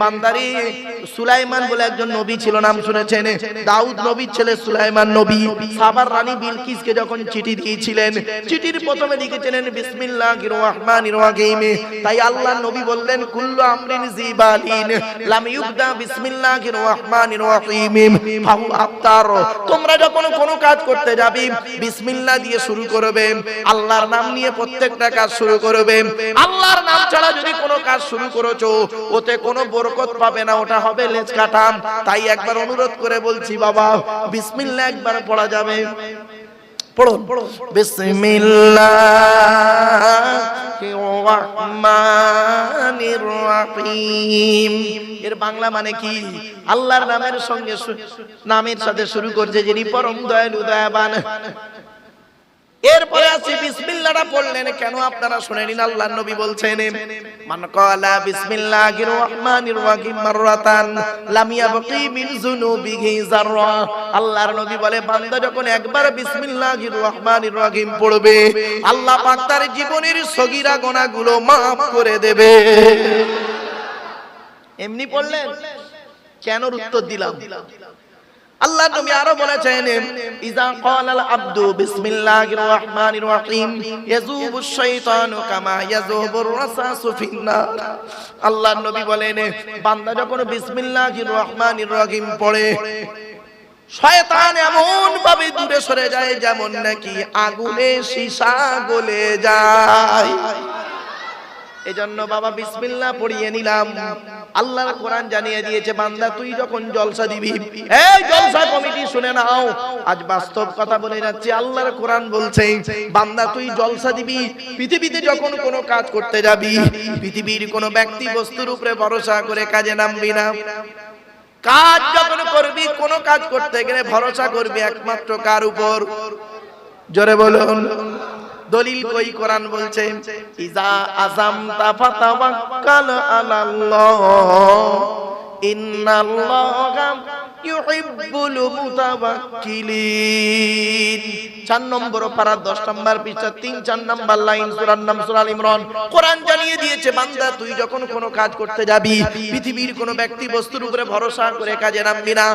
বান্দারি সুলাইমান বলে একজন নবী ছিল, নাম শুনেছেন? দাউদ নবীর ছেলে সুলাইমান নবী। সাবার রানী বিলকিসকে যখন চিঠি দিয়েছিলেন, চিঠির প্রথমে লিখেছিলেন, বিসমিল্লাহির রহমানির রহিম। তাই আল্লাহ নবী বললেন, কুল্লু আমরিন জিবালিন, লাম ইউবদা বিসমিল্লাহির রহমানির রহিম। ফাহু আফতার, তোমরা যখন কোনো কাজ করতে যাবে, বিসমিল্লাহ দিয়ে শুরু করবে। আল্লাহর নাম নিয়ে প্রত্যেকটা কাজ শুরু করবে। আল্লাহর নাম ছাড়া যদি কোনো কাজ শুরু করেছ, ওতে কোনো বরকত পাবে না, ওটা হবে লেজ কাটাম তাই একবার অনুরোধ করে বলছি, বাবা, বিসমিল্লাহ একবার পড়া যাবে। এর বাংলা মানে কি? আল্লাহর নামের সঙ্গে নামের সাথে শুরু করছে যিনি পরম দয়ালু, দয়াবান। এরপরে আছে বিসমিল্লাহটা পড়লেন। কেন আপনারা শুনে নিন আল্লাহর নবী বলছেন? মান ক্বালা, বিসমিল্লাহির রহমানির রহিম মাররাতান, লাম ইয়াবকি মিন যুনুবিহি যাররা। আল্লাহর নবী বলে, বান্দা যখন একবার বিসমিল্লাহির রহমানির রহিম পড়বে, আল্লাহ পাক তার জীবনের সগীরা গুনাহগুলো maaf করে দেবে। এমনি পড়লেন? কেন উত্তর দিলাম? আল্লাহ নবী আরও বলেছেন ইজা ক্বালাল আবদু বিসমিল্লাহির রহমানির রহিম ইয়াজুবু শাইতানু কামা ইয়াজুবুর রাসাসু ফিন্নার। আল্লাহ নবী বলেন বান্দা যখন বিসমিল্লাহির রহমানির রহিম পড়ে শয়তান এমন ভাবে দূরে সরে যায় যেমন নাকি আগুনে সীসা গলে যায়। এজন্য বাবা বিসমিল্লাহ পড়িয়ে নিলাম। আল্লাহর কোরআন জানিয়ে দিয়েছে, বান্দা, তুই যখন জলসা দিবি, এই জলসা কমিটি শুনে নাও। আজ বাস্তব কথা বলে যাচ্ছি, আল্লাহর কোরআন বলছে, বান্দা, তুই জলসা দিবি, পৃথিবীতে যখন কোনো কাজ করতে যাবি, পৃথিবীর কোনো ব্যক্তি বস্তুর উপরে ভরসা করে কাজে নামবি না। কাজ যখন করবি, কোনো কাজ করতে গেলে ভরসা করবি একমাত্র কার উপর? জোরে বলুন। দলিল কই কোরআন বলছে? ইজা আজাম আলাল্লাহ। ইন্নাল্লাহা ইউহিব্বুল মুতাওয়াক্কিলিন চার নম্বর দশ নম্বর তিন, চার নম্বর লাইন নাম ইমরান। কোরআন জানিয়ে দিয়েছে তুই যখন কোনো কাজ করতে যাবি, পৃথিবীর কোনো ব্যক্তি বস্তুর উপরে ভরসা করে কাজে নামবি না।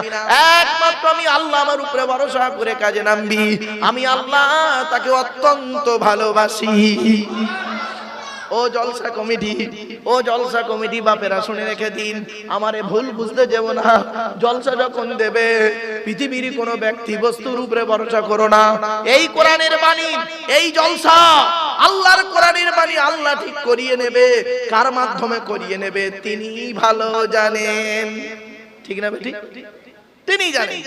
একমাত্র আমি আল্লাহ আমার উপরে ভরসা করে কাজে নামবি। আমি আল্লাহ তাকে অত্যন্ত ভালোবাসি। ও জলসা কমিটি, ও জলসা কমিটি, বাপেরা শুনে রেখে দিন। আমারে ভুল বুঝতে যাব না। জলসা যখন দেবে, পৃথিবীর কোনো ব্যক্তি বস্তুর উপরে ভরসা করো না। এই কোরআনের বাণী, এই জলসা, আল্লাহর কোরআনের বাণী আল্লাহ ঠিক করিয়ে নেবে, কার মাধ্যমে করিয়ে নেবে তিনি ভালো জানেন। ঠিক না ঠিক তিনি জানেন।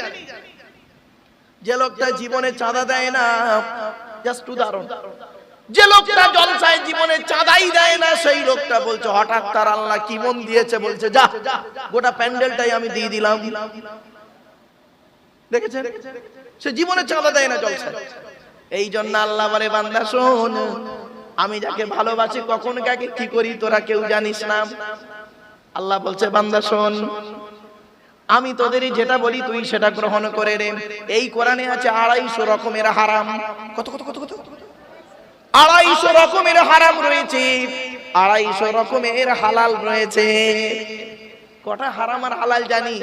যে লোকটা জীবনে চাঁদা দেয় না, জাস্ট উদাহরণ। যে লোকটা জলসায় জীবনে চাঁদাই দেয় না, সেই লোকটা বলছে, হঠাৎ তার আল্লাহ কি মন দিয়েছে? বলছে, যা, গোটা প্যান্ডেলটাই আমি দিয়ে দিলাম। দেখেছেন? সে জীবনে চাঁদা দেয় না জলসায়। এই জন্য আল্লাহ বলে, বান্দা, শোন, আমি যাকে ভালোবাসি, কখন কাকে কি করি তোরা কেউ জানিস না। আল্লাহ বলছে, বান্দা, শোন, আমি তোদেরই যেটা বলি, তুই সেটা গ্রহণ করে রে এই কোরআনে আছে আড়াইশো রকমের হারাম। কত কত কত কত? আড়াইশো রকমের হারাম রয়েছে, আড়াইশো রকমের হালাল রয়েছে। কটা হারাম আর হালাল জানি?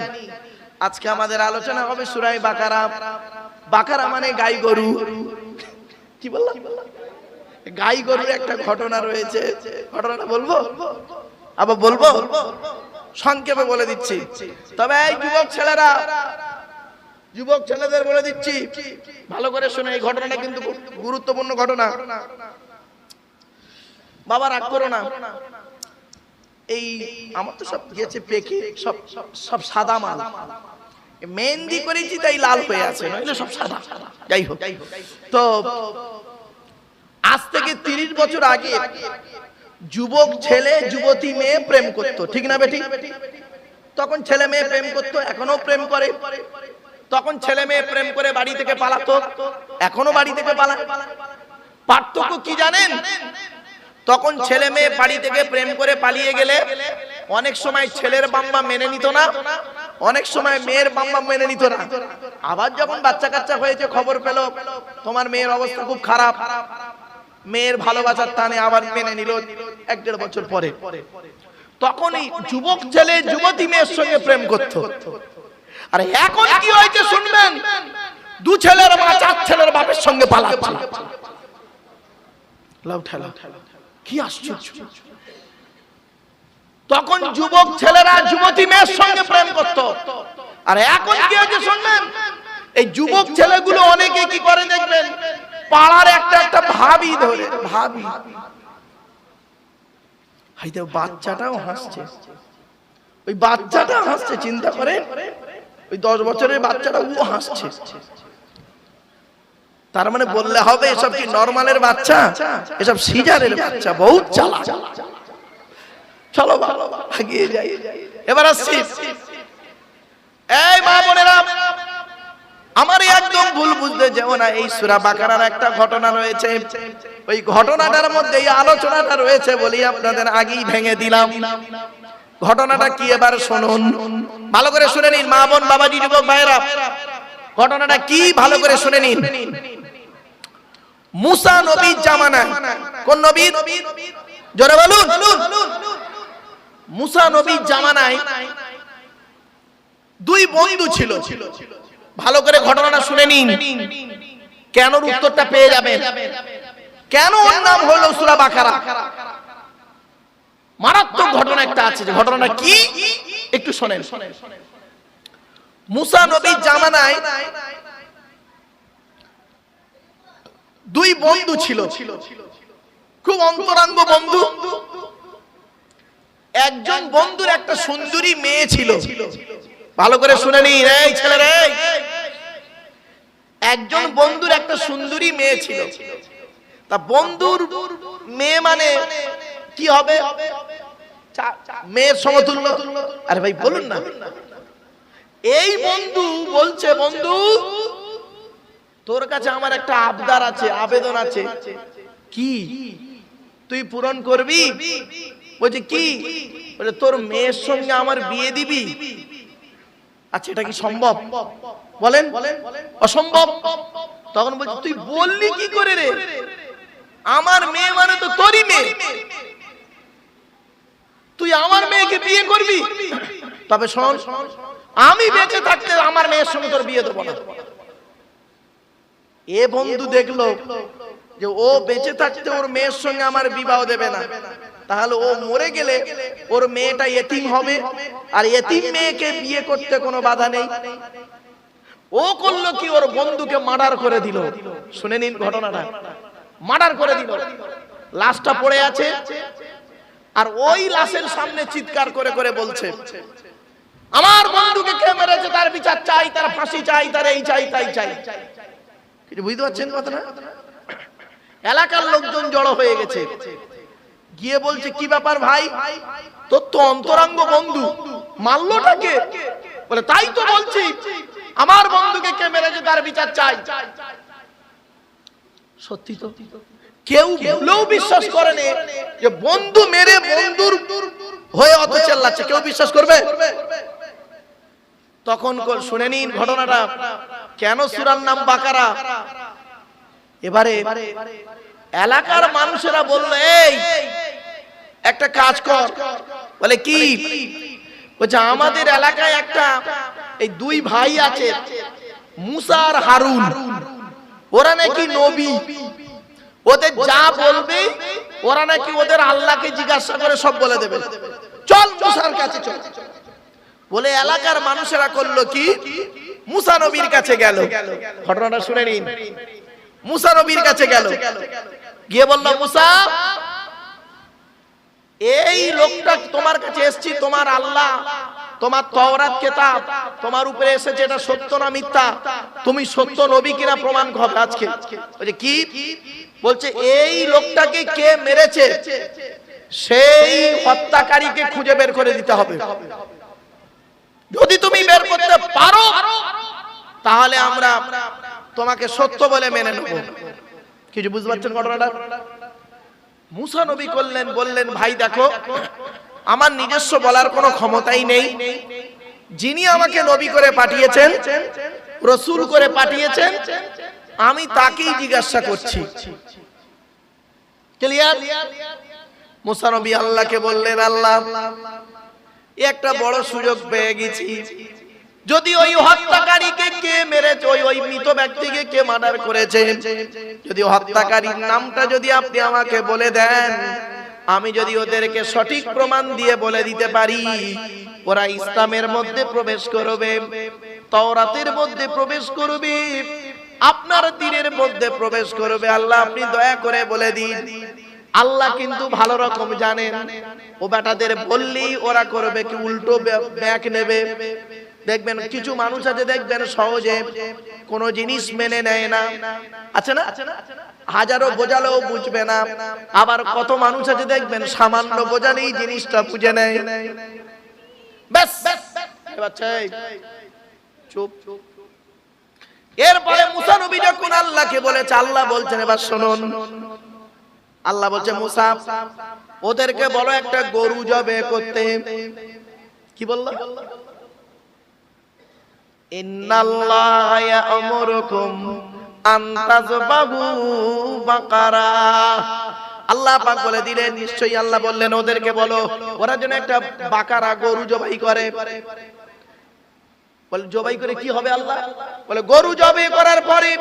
আজকে আমাদের আলোচনা হবে সুরাই বাকারা। বাকারা মানে গাই গরু। কি বললাম? গাই গরুর একটা ঘটনা রয়েছে। ঘটনাটা বলব? আবার বলব? সংক্ষেপে বলে দিচ্ছি। তবে এই যুবক ছেলেরা যুবক ছেলেদের বলে দিচ্ছি, ভালো করে শুনে এই ঘটনাটা কিন্তু গুরুত্বপূর্ণ ঘটনা। বাবা রাগ করো না। এই আমার তো সব গেছে পেকে, সব সব সাদা মাল। মেহেন্দি করেছি, তাই লাল হয়ে আছে, নইলে সব সাদা। যাই হোক। তো আজ থেকে তিরিশ বছর আগে যুবক ছেলে, যুবতী মেয়ে প্রেম করতো, ঠিক না বেটি? তখন ছেলে মেয়ে প্রেম করতো এখনও প্রেম করে। তখন ছেলে মেয়ে প্রেম করে বাড়ি থেকে পালাতো, এখনও বাড়ি থেকে পালায়। পার্থক্য কি জানেন? তখন ছেলে মেয়ে বাড়ি থেকে প্রেম করে পালিয়ে গেলে অনেক সময় ছেলের বাম্মা মেনে নিত না, অনেক সময় মেয়ের বাম্মা মেনে নিত না। আবার যখন বাচ্চা কাচ্চা হয়েছে, খবর পেল, তোমার মেয়ের অবস্থা খুব খারাপ। মেয়ের ভালোবাসার টানে আবার মেনে নিল এক দেড় বছর পরে। তখনই যুবক ছেলে যুবতী মেয়ের সঙ্গে প্রেম করত। আর এখন কি হয়েছে শুনবেন? দু ছেলের মা চার ছেলের বাপের সঙ্গে পালাচ্ছে। লাউ কি আশ্চর্য। তখন যুবক ছেলেরা যুবতী মেয়ের সঙ্গে প্রেম করত। আর এখন কি হয়েছে শুনবেন? এই যুবক ছেলেগুলো অনেকে কি করে দেখবেন? পাড়ার একটা একটা ভাবি ধরে। ভাবি। হাইতে বাচ্চাটাও হাসছে। ওই বাচ্চাটা হাসছে, চিন্তা করে ওই দশ বছরের বাচ্চাটা ও হাসছে। তার মানে বললে হবে এসব কি নর্মালের বাচ্চা? এসব সিজারের বাচ্চা বহুত চালা চলো আগিয়ে যাই। এবার আসছি। এই মা বোনেরা আমার একদম ভুল বুঝতে যেও না এই সুরা বাকারার একটা ঘটনা রয়েছে। ওই ঘটনাটার মধ্যে এই আলোচনাটা রয়েছে বলি আপনাদের আগেই ভেঙে দিলাম। ঘটনাটা কি এবার শুনুন। ভালো করে শুনে নিন, মা, বোন বাবাজি যুবক ভাইরা ঘটনাটা কি ভালো করে শুনে নিন। মুসা নবীর জামানায়, কোন নবীর? জোরে বলুন। মুসা নবীর জামানায় দুই বন্ধু ছিল। ভালো করে ঘটনাটা শুনে নিন। কেন উত্তরটা পেয়ে যাবেন। কেন ওর নাম হলো সুরা বাকারা? মারাত্মক ঘটনা একটা আছে, যে ঘটনাটা কি? একটু শোনেন। মুসা নবীর জামানায় দুই বন্ধু ছিল। খুব অন্তরাঙ্গ বন্ধু। একজন বন্ধুর একটা সুন্দরী মেয়ে ছিল। ভালো করে শুনে নি রে ছেলে রে একজন বন্ধুর একটা সুন্দরী মেয়ে ছিল। তা বন্ধুর মেয়ে মানে কি হবে? মেয়ের সমতুল্য। আরে ভাই, বলুন না। এই বন্ধু বলছে, বন্ধু, তোর কাছে আমার একটা আবদার আছে, আবেদন আছে। কি? তুই পূরণ করবি? বলছে, কি? বলে, তোর মেয়ের সঙ্গে আমার বিয়ে দিবি? আচ্ছা এটা কি সম্ভব? বলেন। অসম্ভব। তখন বলছে, তুই বললি কি করে রে? আমার মেয়ে মানে তো তোরই মেয়ে। তুই আমার মেয়েকে বিয়ে করবি? তবে শোন আমি বেঁচে থাকতে আমার মেয়ের সঙ্গে তোর বিয়ে দেবো না। এ বন্ধু দেখল যে ও বেঁচে থাকতে ওর মেয়ের সঙ্গে আমার বিবাহ দেবে না। তাহলে ও মরে গেলে ওর মেয়েটা এতিম হবে আর এতিম মেয়েকে বিয়ে করতে কোনো বাধা নেই। ও করল কি? ওর বন্ধুকে মার্ডার করে দিল। শুনে নিন ঘটনাটা। মার্ডার করে দিল। লাশটা পড়ে আছে। আর ওই লাশের সামনে চিৎকার করে করে বলছে, আমার বন্ধুকে কে মেরেছে? তার বিচার চাই, তার ফাঁসি চাই, তার এই চাই, তাই চাই। কিছু বুঝতে পারছেন কথাটা? এলাকার লোকজন জড়ো হয়ে গেছে। গিয়ে বলছে, কি ব্যাপার ভাই? তোর তো অন্তরাঙ্গ বন্ধু। মারলোটাকে? বলে, তাই তো বলছি, আমার বন্ধুকে কে মেরেছে? তার বিচার চাই। সত্যি তো? কেউ ভুলেও বিশ্বাস করেনি যে বন্ধু মেরে বন্ধুর হয়ে অত চেল্লাচ্ছে। কেউ বিশ্বাস করবে? তখন শুনে নিন ঘটনাটা। কেন সুরার নাম বাকারা? এবারে এলাকার মানুষেরা বলল, এই, একটা কাজ কর। বলে, কি? বলছে, আমাদের এলাকায় একটা, এই দুই ভাই আছে মুসার হারুন। ওরা নাকি নবী। ওদের যা বলবে ওরা নাকি ওদের আল্লাহকে জিজ্ঞাসা করে সব বলে দেবে। চল মুসার কাছে চল। বলে এলাকার মানুষেরা করল কি? মুসা নবীর কাছে গেল। ঘটনাটা শুনে নিন। মুসা নবীর কাছে গেল। গিয়ে বলল মুসা এই লোকটা তোমার কাছে এসছি তোমার আল্লাহ তোমার তওরাত কেতাব তোমার উপরে এসেছে এটা সত্য না মিথ্যা? তুমি সত্য নবী কিনা প্রমাণ হবে আজকে? কি? বলছে, এই লোকটাকে কে মেরেছে? সেই হত্যাকারীকে খুঁজে বের করে দিতে হবে। যদি তুমি বের করতে পারো, তাহলে আমরা তোমাকে সত্য বলে মেনে নেব। কিছু বুঝতে পারছেন ঘটনাটা? মুসা নবী করলেন, বললেন, ভাই, দেখো, আমার নিজস্ব বলার কোনো ক্ষমতাই নেই। যিনি আমাকে নবী করে পাঠিয়েছেন, রসুল করে পাঠিয়েছেন আমি তাকেই জিজ্ঞাসা করছি। ক্লিয়ার মুসা নবী আল্লাহকে বললেন, আল্লাহ একটা বড় সুযোগ পেয়ে গেছি। যদি ওই হত্যাকারীকে কে মেরেছে, ওই ওই মৃত ব্যক্তিকে কে মার্ডার করেছে? যদি হত্যাকারীর নামটা যদি আপনি আমাকে বলে দেন, আমি যদি ওদেরকে সঠিক প্রমাণ দিয়ে বলে দিতে পারি, ওরা ইসলামের মধ্যে প্রবেশ করবে, তওরাতের মধ্যে প্রবেশ করবে। আপনার দিনের মধ্যে প্রবেশ করবে, আল্লাহ আপনি দয়া করে বলে দিন। আল্লাহ কিন্তু ভালো রকম জানেন। ও বেটাদের বললেই ওরা করবে কি, উল্টো ব্যাক নেবে। দেখবেন কিছু মানুষ আছে, দেখবেন সহজে কোন জিনিস মেনে নেয় না। আছে না? হাজারো বোঝালেও বুঝবে না। আবার কত মানুষ আছে, দেখবেন সামান্য বোঝালেই জিনিসটা বুঝে নেয়। ব্যাস! চাই। চুপ। এরপরে মুসা নবী যখন আল্লাহকে বলেছে, আল্লাহ বলছেন, এবার শুনুন। আল্লাহ বলছে, মুসা, ওদেরকে বলো একটা গরু জবে করতে। কি বলল? নিশ্চয়ই আল্লাহ বললেন, ওদেরকে বলো, ওরা যেন একটা বাকারা গরু জবাই করে। বলে, জবাই করে কি হবে আল্লাহ? বলে, গরু জবাই করার পরে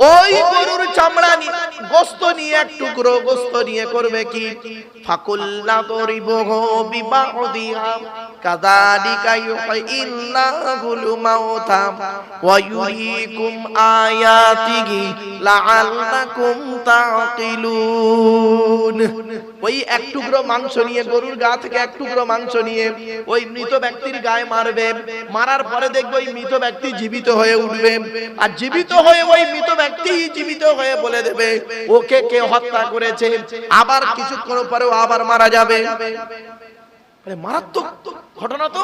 ওই গরুর চামড়া নিয়ে গোস্ত নিয়ে এক টুকরো গোস্ত নিয়ে করবে কি? ফাকুল্লা দরিবহু বিবাউদিহা। কাযালিকা ইউহিল্লাহুল মাউতা ওয়া ইউরিকুম আয়াতিহি লাআল্লাকুম তাকিলুন ওই এক টুকরো মাংস নিয়ে, গরুর গা থেকে এক টুকরো মাংস নিয়ে ওই মৃত ব্যক্তির গায়ে মারবে। মারার পরে দেখবে ওই মৃত ব্যক্তি জীবিত হয়ে উঠবে। আর জীবিত হয়ে ওই মৃত ব্যক্তি জীবিত হয়ে বলে দেবে, ওকে কে হত্যা করেছে? আবার কিছুক্ষণ পরেও আবার মারা যাবে। মারাত্মক ঘটনা তো,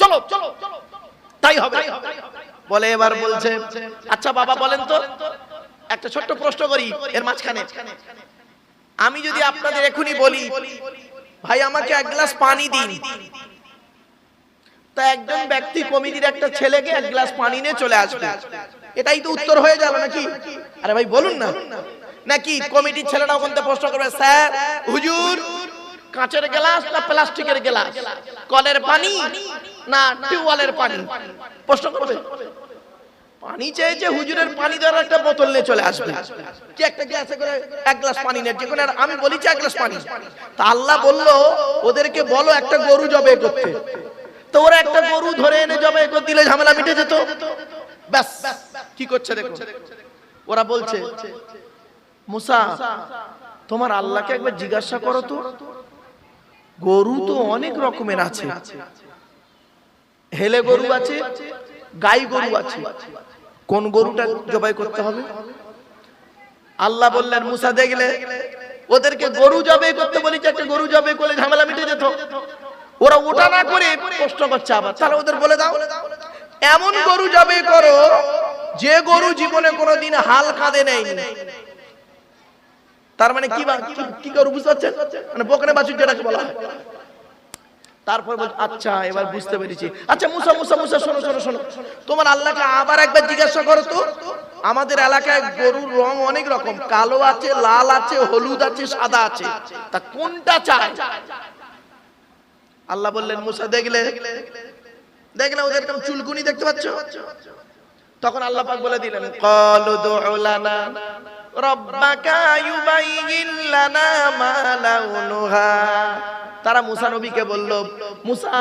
চলো চলো তাই হবে। বলে, এবার বলছে আচ্ছা বাবা, বলেন তো, একটা ছোট্ট প্রশ্ন করি এর মাঝখানে। আমি যদি আপনাদের এখনই বলি, ভাই, আমাকে এক গ্লাস পানি দিন। তা একজন ব্যক্তি কমিটির একটা ছেলেকে এক গ্লাস পানি নিয়ে চলে আসবে। এটাই তো উত্তর হয়ে যাবে নাকি? আরে ভাই, বলুন না। নাকি কমিটির ছেলেরা ওখান থেকে প্রশ্ন করবে, স্যার, হুজুর কাঁচের গ্লাস না প্লাস্টিকের গ্লাস? কলের পানি না টিউবওয়েলের পানি? প্রশ্ন করবে। পানি চেয়েছে হুজুরের পানি দেওয়ার একটা বোতল নিয়ে চলে আসবে। কি একটা গ্লাসে করে এক গ্লাস পানি নিয়ে যেখানে আমি বলেছি এক গ্লাস পানি। তা আল্লাহ বলল, ওদেরকে বলো একটা গরু জবে করতে। তো ওরা একটা গরু ধরে এনে জবে করে, দিলে ঝামেলা মিটে যেত। ব্যাস, কি করছে দেখো? ওরা বলছে, মুসা, তোমার আল্লাহকে একবার জিজ্ঞাসা করো তো। গরু তো অনেক রকমের আছে। হেলে গরু আছে, গাই গরু আছে। কোন গরুটা জবাই করতে হবে? আল্লাহ বললেন, মুসা দেখলে ওদেরকে গরু জবাই করতে বলেছে, একটা গরু জবাই করলে ঝামেলা মিটে যেত। ওরা ওটা না করে প্রশ্ন করছে আবার। তাহলে ওদের বলে দাও, এমন গরু জবাই করো, যে গরু জীবনে কোনোদিন হাল কাঁদে নেয়নি। তার মানে কি কি- কি গরু বুঝতে পারছেন? মানে বকনে বাছুর যেটাকে বলা হয়। তারপর বলছে আচ্ছা এবার বুঝতে পেরেছি। আচ্ছা মুসা মুসা মুসা শোনো শোনো শোনো। তোমার আল্লাহকে আবার একবার জিজ্ঞাসা করো তো। আমাদের এলাকায় গরুর রং অনেক রকম। কালো আছে লাল আছে হলুদ আছে সাদা আছে। তা কোনটা চায়? আল্লাহ বললেন মুসা দেখলে? দেখলে ওদের কেমন চুলকুনি দেখতে পাচ্ছ? তখন আল্লাহ পাক বলে দিলেন ক্বালু দু'ু লানা তারা মুসা নবীকে বলল, মুসা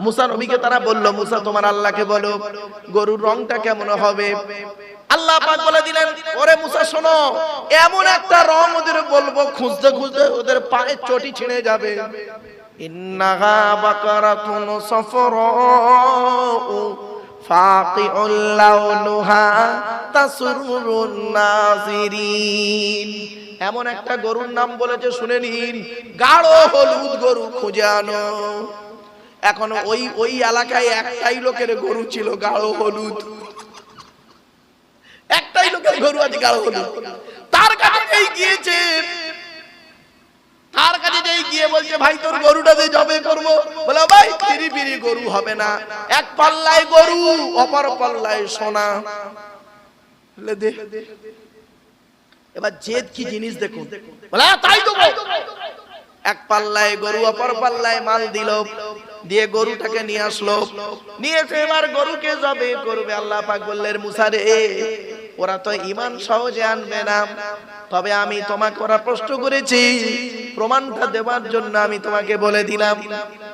মুসা নবীকে তারা বলল, মুসা, তোমার আল্লাহকে বলো, গরুর রংটা কেমন হবে? আল্লাহ পাক বলে দিলেন, ওরে মুসা, শোনো, এমন একটা রং ওদের বলব, খুঁজতে খুঁজতে ওদের পায়ে চটি ছিঁড়ে যাবে। ইন্নাহা বাকারাতুন সফরাউ এমন একটা গরুর নাম বলেছে, শুনে নিন, গাঢ় হলুদ গরু খুঁজে আনো। এখন ওই ওই এলাকায় একটাই লোকের গরু ছিল গাঢ় হলুদ। একটাই লোকের গরু আছে গাঢ় হলুদ। তার কাছে গিয়েছে। তার কাছে যেই গিয়ে বলছে ভাই তোর গরুটা দিয়ে জবে করব? বলে ভাই পিরি পিরি গরু হবে না। এক পাল্লায় গরু অপর পাল্লায় সোনা। এবার জেদ কি জিনিস দেখুন? বলে "হ্যাঁ, তাই তো এক পাল্লায় গরু অপর পাল্লায় মাল দিল দিয়ে গরুটাকে নিয়ে আসলো। নিয়ে এসে এবার গরুকে জবে করবে আল্লাহ পাক বললেন মুসা রে ওরা তো ইমান সহজে আনবে না। তবে আমি তোমাকে ওরা প্রশ্ন করেছি, প্রমাণটা দেওয়ার জন্য আমি তোমাকে বলে দিলাম।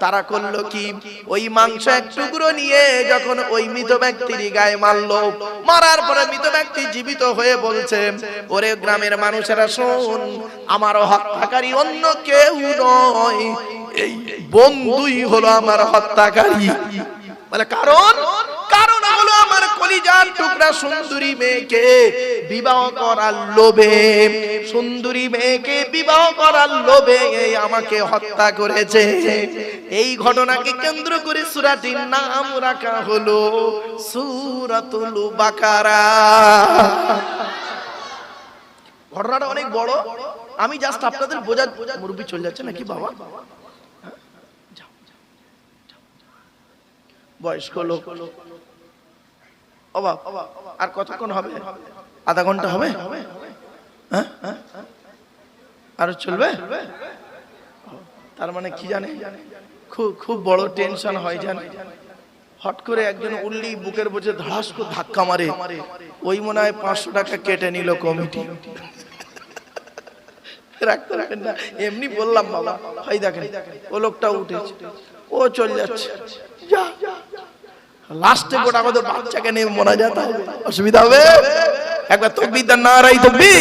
তারা করল কি? ওই মাংস এক টুকরো নিয়ে যখন ওই মৃত ব্যক্তির গায়ে মারলো, মারার পরে মৃত ব্যক্তি জীবিত হয়ে বলছে, ওরে গ্রামের মানুষেরা শোন আমার হত্যাকারী অন্য কেউ নয়। এই বন্ধুই হলো আমার হত্যাকারী। বলে, কারণ? কলিজার টুকরা সুন্দরী মেয়েকে বিবাহ করার লোভে, সুন্দরী মেয়েকে বিবাহ করার লোভে আমাকে হত্যা করেছে। এই ঘটনাকে কেন্দ্র করে সূরাটির নাম রাখা হলো সূরাতুল বাকারা। ঘটনাটা অনেক বড়। আমি জাস্ট আপনাদের বোঝার মুরব্বী চলে যাচ্ছে নাকি বাবা? বয়স্ক লোক। অবাক। আর কতক্ষণ হবে? আধা ঘণ্টা হবে? হ্যাঁ? আরও চলবে? তার মানে কি জানে? খুব খুব বড় টেনশন হয় জানে? হট করে একজন উল্লি বুকের বোঝে ধাস করে ধাক্কা মারে। ওই মনে হয় পাঁচশো টাকা কেটে নিল কমিটি। রাখতে রাখেন না, এমনি বললাম বাবা। হয় দেখেন, ও লোকটা উঠেছে। ও চলে যাচ্ছে। যা। লাস্টে গোটা কত বাচ্চাকে নিয়ে মনে যেতে হবে। অসুবিধা হবে? একবার তকবির দেন নারাই তকবি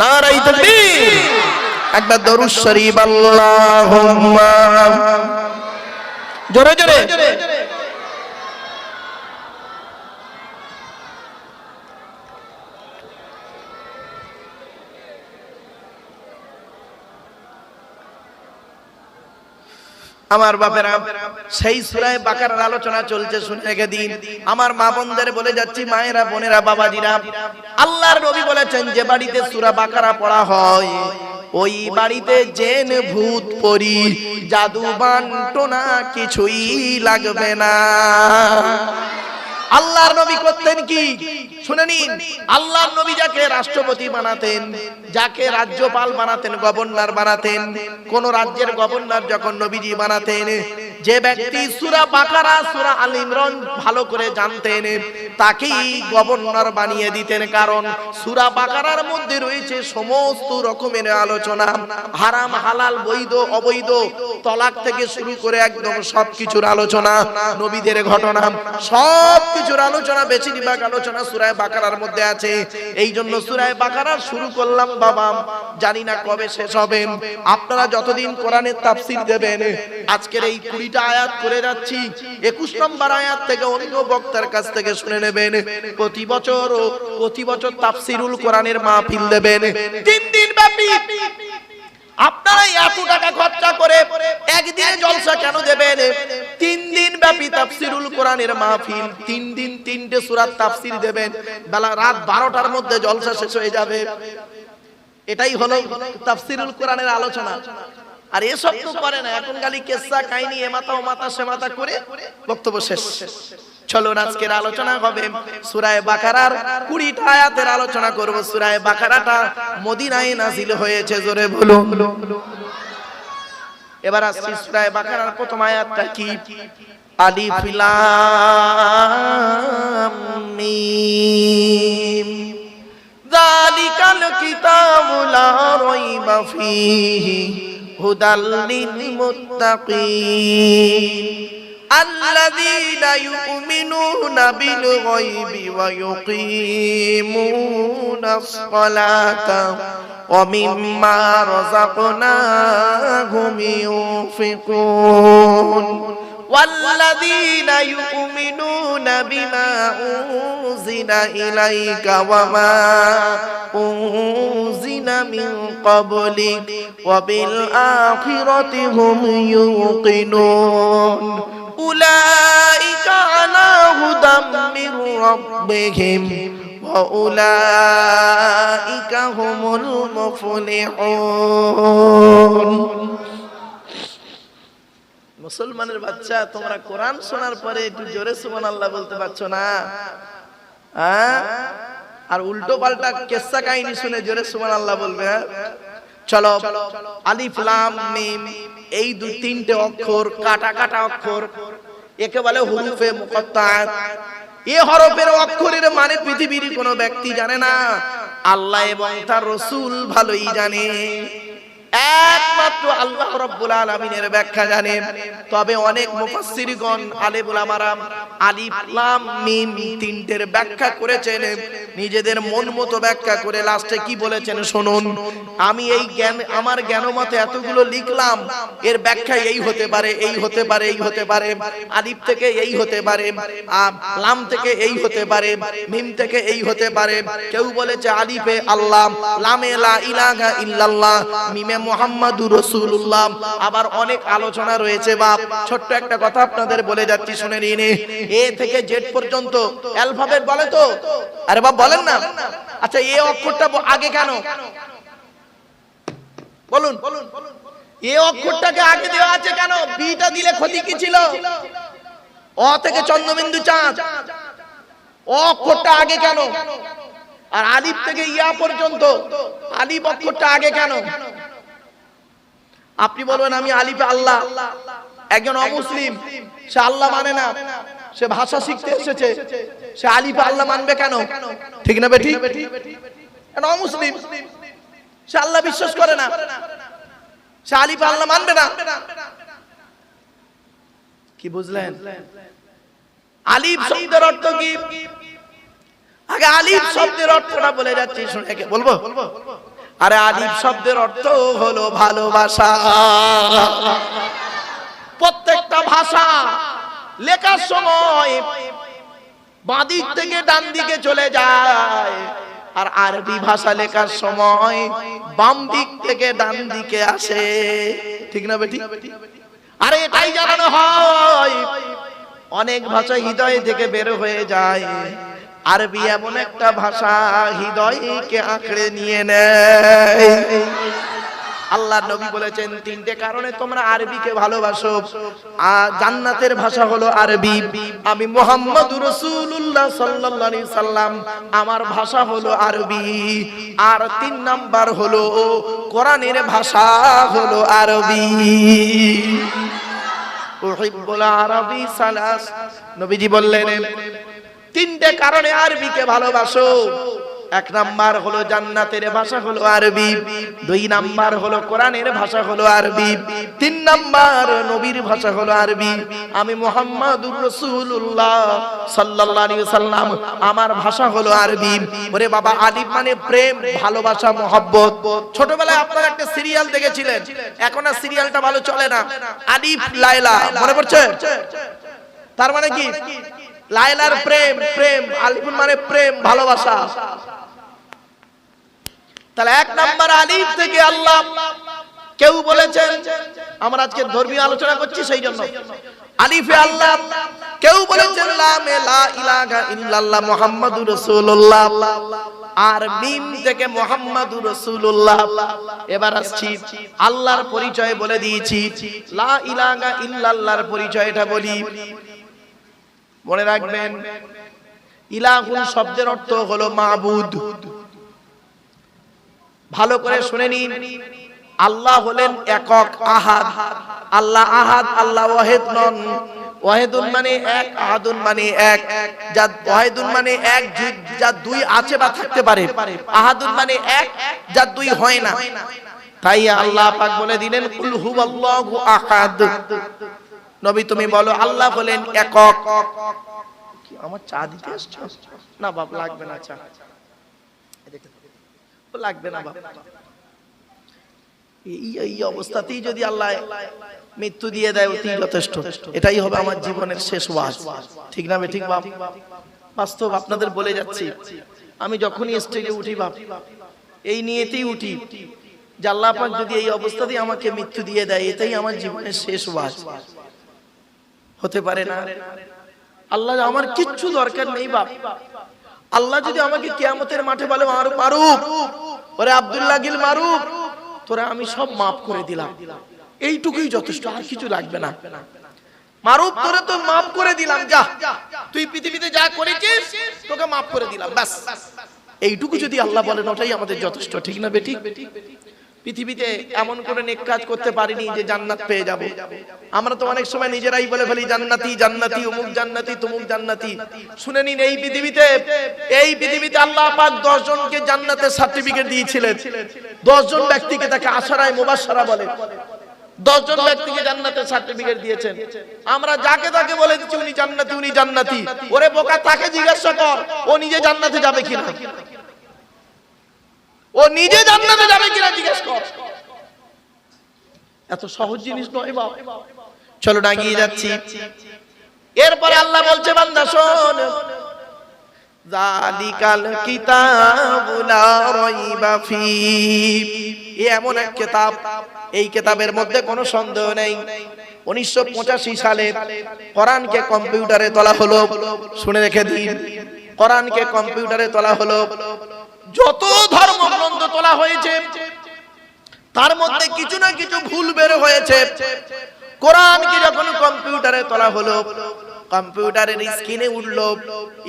নারাই তকবি একবার দরুদ শরীফ আল্লাহুম্মা। জোরে জোরে। আমার বাপেরা, সেই সুরায় বাকার আলোচনা চলছে, শুনে দিন। আমার মা বোনদের বলে যাচ্ছি, মায়েরা, বোনেরা, বাবাজিরা, আল্লাহর নবী বলেছেন, যে বাড়িতে সুরা বাকারা পড়া হয়, ওই বাড়িতে জেন, ভূত, পরি জাদু বান্টনা কিছুই লাগবে না। আল্লাহর নবী করতেন কি? শুনে নিন, আল্লাহর নবী যাকে রাষ্ট্রপতি বানাতেন, যাকে রাজ্যপাল বানাতেন, গভর্নর বানাতেন, কোন রাজ্যের গভর্নর যখন নবীজি বানাতেন যে ব্যক্তি সূরা বাকারা, সূরা আল ইমরান ভালো করে জানতেন তাকেই গভর্নর বানিয়ে দিতেন। কারণ সূরা বাকারার মধ্যে রয়েছে সমস্ত রকমের আলোচনা। হারাম, হালাল, বৈধ, অবৈধ, তলাক থেকে শুরু করে একদম সবকিছুর আলোচনা, নবীদের ঘটনা। সব কিছুর আলোচনা, বেশিরভাগ আলোচনা সুরায় বাকারার মধ্যে আছে। এই জন্য সুরায় বাকারার শুরু করলাম, বাবা, জানি না কবে শেষ হবে। আপনারা যতদিন কোরআনের তাফসির দেবেন, আজকের এই কুড়িটা আয়াত করে যাচ্ছি একুশ নম্বর আয়াত থেকে অন্য বক্তার কাছ থেকে শুনে নেবেন, প্রতি বছর প্রতি বছর তাফসিরুল কোরআনের মাহফিল দেবেন। তিন দিন ব্যাপী। আপনারা এত টাকা খরচা করে একদিনে জলসা কেন দেবেন? তিন দিন ব্যাপী তাফসিরুল কোরআনের মাহফিল, তিন দিন তিনটে সুরাত তাফসির দেবেন। বেলা রাত বারোটার মধ্যে জলসা শেষ হয়ে যাবে। এটাই হলো তাফসিরুল কোরআনের আলোচনা। আর এসব তো করে না, এখন খালি কেসা, কাহিনী, এ মাথা, ও মাথা, সে মাথা করে বক্তব্য শেষ। চলো আজকের আলোচনা হবে সুরায় বাকারার কুড়িটা আয়াতের আলোচনা করব। সুরায় বাকারাটা মদিনায় নাজিল হয়েছে, জোরে বলো এবার আসছি সুরায় বাকারার প্রথম আয়াতটা কি? আলিফ লাম মিম। যালিকাল কিতাবু লা রাইবা ফীহি। হুদাল্লিল মুত্তাকিন الذين يؤمنون بالغيب ويقيمون الصلاة ومما رزقناهم ينفقون والذين يؤمنون بما أنزل إليك وما أنزل من قبلك وبالآخرة هم يوقنون أولئك على هدى من ربهم وأولئك هم المفلحون মুসলমানের বাচ্চা তোমরা কোরআন শোনার পরে একটু জোরে সুবহান আল্লাহ বলতে পারছো না হ্যাঁ আর উল্টো পাল্টা কেসা কাহিনী শুনে জোরে সুমান আল্লাহ বলবে হ্যাঁ? চলো, আলিফ, লাম, মিম, এই দু তিনটে অক্ষর, কাটা কাটা অক্ষর একে বলে হুরুফে মুকত্তাত এ হরফের অক্ষরের মানে পৃথিবীর কোনো ব্যক্তি জানে না। আল্লাহ এবং তার রসুল ভালোই জানে। একমাত্র আল্লাহ রাব্বুল আলামিনের ব্যাখ্যা জানেন তবে অনেক মুফাসসিরগণ, আলেমুল আমারাম আলিফ মিম তিনটের ব্যাখ্যা করেছেন। নিজেদের মন মতো ব্যাখ্যা করে লাস্টে কি বলেছেন শুনুন। আমি এই জ্ঞান, আমার জ্ঞানমতে এতগুলো লিখলাম, এর ব্যাখ্যা এই হতে পারে, এই হতে পারে, এই হতে পারে, আলিফ থেকে এই হতে পারে লাম থেকে এই হতে পারে, মিম থেকে এই হতে পারে। কেউ বলেছে আলিফে আল্লাহ, লামে লা ইলাহা ইল্লাল্লাহ, মিমে মুহাম্মাদুর রাসূলুল্লাহ। আবার অনেক আলোচনা রয়েছে বাপ। ছোট্ট একটা কথা আপনাদের বলে যাচ্ছি, শুনে নিন। এ থেকে জেড পর্যন্ত অ্যালফাবেট বলে তো? আরে বাপ, বলেন না। আচ্ছা এ অক্ষরটা আগে কেন? বলুন। এ অক্ষরটাকে আগে দেওয়া আছে কেন? বিটা দিলে ক্ষতি কি ছিল? অ থেকে চন্দ্রবিন্দু চাঁদ। অক্ষরটা আগে কেন? আর আলিফ থেকে ইয়া পর্যন্ত। আলিফ অক্ষরটা আগে কেন? আপনি বলবেন, আমি আলিফে আল্লাহ। একজন অমুসলিম, সে আল্লাহ মানে না। সে ভাষা শিখতে এসেছে। সে আলিফে আল্লাহ মানবে কেন? ঠিক না বেঠি অমুসলিম? সে আল্লাহ বিশ্বাস করে না। সে আলিফে আল্লাহ মানবে না। কি বুঝলেন? আলিফ শব্দের অর্থ কি? আগে আলিফ শব্দের অর্থটা বলে যাচ্ছি, শুনে কে বলব? আরে আলিফ শব্দের অর্থ হলো ভালোবাসা। প্রত্যেকটা ভাষা লেখার সময় বাঁদিক থেকে ডান দিকে চলে যায়। আর আরবি ভাষা লেখার সময় বাম দিক থেকে ডান দিকে আসে। ঠিক না বেটি? আরে এটাই জানানো হয়। অনেক ভাষা হৃদয় থেকে বের হয়ে যায়। আরবি এমন একটা ভাষা হৃদয়কে আঁকড়ে নিয়ে নেয় আল্লাহ নবী বলেছেন তিনটে কারণে তোমরা আরবিকে ভালোবাসো। জান্নাতের ভাষা হলো আরবি। আমি মোহাম্মদ রসুল্লাহ সাল্লাল্লাহু সাল্লাম আমার ভাষা হলো আরবি। আর তিন নাম্বার হলো কোরআনের ভাষা হলো আরবি। আরবি সালাস। নবীজি বললেন তিনটে কারণে আরবিকে ভালোবাসো। এক নাম্বার হলো জান্নাতের ভাষা হলো আরবি, দুই নাম্বার হলো কোরআনের ভাষা হলো আরবি, তিন নাম্বার নবীর ভাষা হলো আরবি। আমি মোহাম্মদুর রাসূলুল্লাহ সাল্লাল্লাহু আলাইহি সাল্লাম আমার ভাষা হলো আরবি। ওরে বাবা, আলিফ মানে প্রেম, ভালোবাসা, মহব্বত। ছোটবেলায় আপনারা একটা সিরিয়াল দেখেছিলেন, এখন আর সিরিয়ালটা ভালো চলে না। আলিফ লায়লা মনে পড়ছে? তার মানে কি? লায়লার প্রেম প্রেম, আলিফুল মানে প্রেম, ভালোবাসা। তাহলে এক নাম্বার আলিফ থেকে আল্লাহ কেউ বলেছেন, আমরা আজকে ধর্মীয় আলোচনা করছি সেই জন্য। আলিফে আল্লাহ কেউ বলেছেন লামে লা ইলাহা ইল্লাল্লাহ মুহাম্মাদুর রাসূলুল্লাহ। আর মিম থেকে মুহাম্মাদুর রাসূলুল্লাহ। এবার আসছি আল্লাহর পরিচয় বলে দিয়েছি। লা ইলাহা ইল্লাল্লাহর পরিচয়টা বলি। মনে রাখবেন, ইলাহুল শব্দের অর্থ হলো মাবুদ। ভালো করে শুনে নিন, আল্লাহ হলেন একক আহাদ। আল্লাহ আহাদ, আল্লাহ ওয়াহেদ নন। ওয়াহেদুন মানে এক, আহাদুন মানে এক। যা ওয়াহেদুন মানে এক যু- দুই আছে বা থাকতে পারে। আহাদুন মানে এক, যা দুই হয় না। তাই আল্লাহ পাক বলে দিলেন, কুল হুয়াল্লাহু আহাদ। নবী তুমি বলো আল্লাহ হলেন একক। আমার চা দিতে এসছো? না বাপ লাগবে না চা। লাগবে না বাপ। এই এই অবস্থাতেই যদি আল্লাহ মৃত্যু দিয়ে দেয় অতি যথেষ্ট। এটাই হবে আমার জীবনের শেষ ওয়াজ। ঠিক না ঠিক বাপ? বাস্তব আপনাদের বলে যাচ্ছি। আমি যখনই স্টেজে উঠি বাপ এই নিয়েতেই উঠি। যে আল্লাহ পাক যদি এই অবস্থাতেই আমাকে মৃত্যু দিয়ে দেয় এটাই আমার জীবনের শেষ ওয়াজ। হতে পারে না। আল্লাহ আমার কিচ্ছু দরকার নেই বাপ। আল্লাহ যদি আমাকে কেয়ামতের মাঠে বলে মারুক মারুক ওরে আব্দুল্লাহ গিল মারুক তোরা আমি সব মাফ করে দিলাম। এইটুকুই যথেষ্ট আর কিছু লাগবে না। মারুফ তোরে তো মাফ করে দিলাম যা। তুই পৃথিবীতে যা করেছিস তোকে মাফ করে দিলাম ব্যাস। এইটুকু যদি আল্লাহ বলেন ওটাই আমাদের যথেষ্ট ঠিক না বেটি পৃথিবীতে এমন কোন নেক কাজ করতে পারিনি যে জান্নাত পেয়ে যাব। আমরা তো অনেক সময় নিজেরাই বলে ফেলি, জান্নাতি জান্নাতি, অমুক জান্নাতি, তুমুক জান্নাতি। শুনে নিন, এই পৃথিবীতে এই পৃথিবীতে আল্লাহ পাক 10 জনকে জান্নাতের সার্টিফিকেট দিয়েছিলেন। 10 জন ব্যক্তিকে তাকে আশারায় মুবাশশারা বলে। 10 জন ব্যক্তিকে জান্নাতের সার্টিফিকেট দিয়েছেন। আমরা যাকে তাকে বলে দিচ্ছি, উনি জান্নাতি উনি জান্নাতি। ওরে বোকা, তাকে জিজ্ঞাসা কর, ও নিজে জান্নাতে যাবে কিনা? ও নিজে জান্নাতে যাবে কিনা জিজ্ঞেস কর। এত সহজ জিনিস নয় বাবা চলো গিয়ে যাচ্ছি। এরপরে আল্লাহ বলছে, বান্দা, শোন। জালিকাল কিতাবুলা রাইবা ফি। এমন এক কিতাব। এই কিতাবের মধ্যে কোনো সন্দেহ নেই। 1985 সালে কোরআনকে কম্পিউটারে তোলা হলো। শুনে রেখে দিন। কোরআনকে কম্পিউটারে তোলা হলো। যত ধর্মগ্রন্থ তোলা হয়েছে, তার মধ্যে কিছু না কিছু ভুল বের হয়েছে। কোরআনকে যখন কম্পিউটারে তোলা হলো, কম্পিউটারের স্ক্রিনে উঠল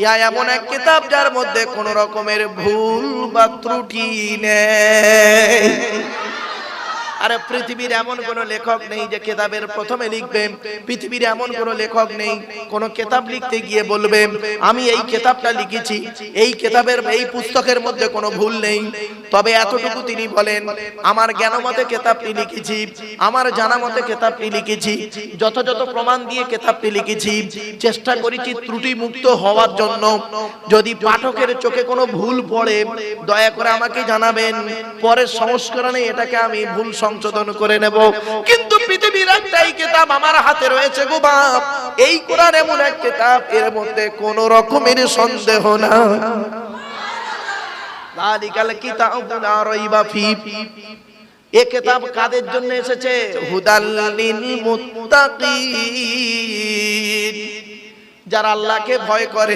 ইয়া এমন এক কিতাব যার মধ্যে কোন রকমের ভুল বা ত্রুটি নেই। আরে পৃথিবীর এমন কোন লেখক নেই যে কেতাবের প্রথমে লিখবে, পৃথিবীর এমন কোন লেখক নেই, কোন কেতাব লিখতে গিয়ে বলবে, আমি এই কেতাবটা লিখেছি, এই কেতাবের, এই পুস্তকের মধ্যে কোনো ভুল নেই। তবে এতটুকু তিনি বলেন, আমার জ্ঞানমতে কেতাবটি লিখেছি, আমার জানা মতে কেতাবটি লিখেছি, যথাযথ প্রমাণ দিয়ে কেতাবটি লিখেছি, চেষ্টা করেছি ত্রুটি মুক্ত হওয়ার জন্য। যদি পাঠকের চোখে কোনো ভুল পড়ে, দয়া করে আমাকে জানাবেন, পরের সংস্করণে এটাকে আমি ভুল সংশোধন করে নেব। কিন্তু পৃথিবীর একটাই কিতাব আমার হাতে রয়েছে গো বাপ। এই কোরআন এমন এক কিতাব, এর মধ্যে কোন রকমের সন্দেহ না যালিকাল কিতাব লা রাইবা ফি। এ কিতাব কাদের জন্য এসেছে? হুদাল্লিল মুত্তাকিন। যারা আল্লাহকে ভয় করে,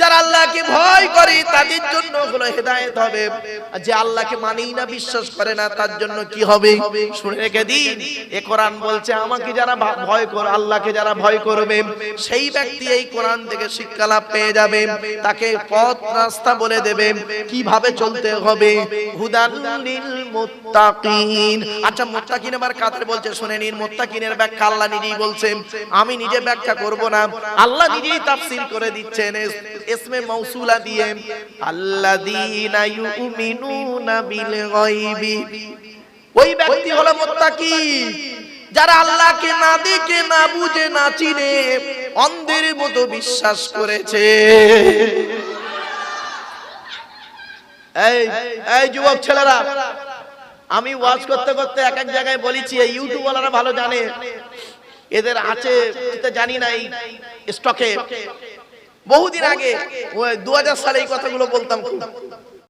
যারা আল্লাহকে ভয় করে, তাদের জন্য হলো হেদায়েত হবে। আর যে আল্লাহকে মানেই না, বিশ্বাস করে না, তার জন্য কি হবে? শুনে রেখে দিন। এ কোরআন বলছে, আমাকে যারা ভয় করে, আল্লাহকে যারা ভয় করবে, সেই ব্যক্তি এই কোরআন থেকে শিক্ষা লাভ পেয়ে যাবে। তাকে পথ রাস্তা বলে দেবে, কীভাবে চলতে হবে। হুদান লিল মুত্তাকিন। আচ্ছা মুত্তাকিন এবার কাদের বলছে? শুনে নিন, মুত্তাকিনের ব্যাখ্যা আল্লাহ নিজেই বলছেন। আমি নিজে ব্যাখ্যা করব না। আল্লাহ নিজেই তাফসীর করে দিচ্ছেন। এস- ইসমে মাউসুলা দিয়ে, আল্লাযীনা ইউমিনুনা বিল গায়বি। ওই ব্যক্তি হলো মুত্তাকি, যারা আল্লাহকে না দেখে, না বুঝে, না চিনে, অন্ধের মতো বিশ্বাস করেছে। এই এই যুবক ছেলেরা, আমি ওয়াজ করতে করতে এক এক জায়গায় বলেছি ইউটিউবাররা ভালো জানে। এদের আছে জানি না এই স্টকে। বহুদিন আগে দু হাজার সালে এই কথাগুলো বলতাম খুব।